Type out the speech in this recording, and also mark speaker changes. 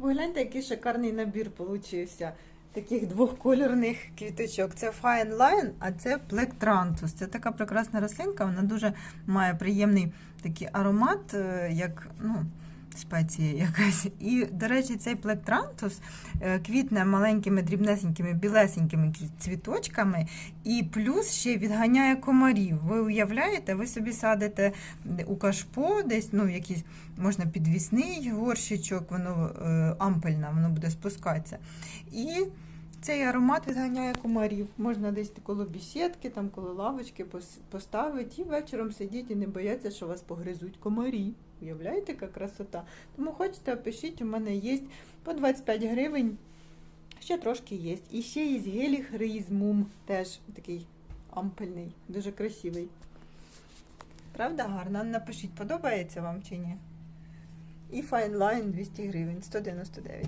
Speaker 1: Погляньте, який шикарний набір получився. Таких двохкольорних квіточок. Це Fine Line, а це Plectranthus. Це така прекрасна рослинка, вона дуже має приємний такий аромат, е, як ну, спеція якась. І, до речі, цей Plectranthus е, квітне маленькими, дрібнесенькими, білесенькими цвіточками, і плюс ще відганяє комарів. Ви уявляєте, ви собі садите у кашпо, десь ну, якийсь можна підвісний горщичок, воно е, ампельне, воно буде спускатися. І цей аромат відганяє комарів. Можна десь коло бісідки, там коло лавочки поставити і вечором сидіти і не бояться, що вас погризуть комарі. Уявляєте, яка красота? Тому хочете, опишіть, у мене є по 25 гривень. Ще трошки є. І ще є геліхризмум, теж такий ампельний, дуже красивий. Правда гарно? Напишіть, подобається вам чи ні? І Line 200 гривень, 199.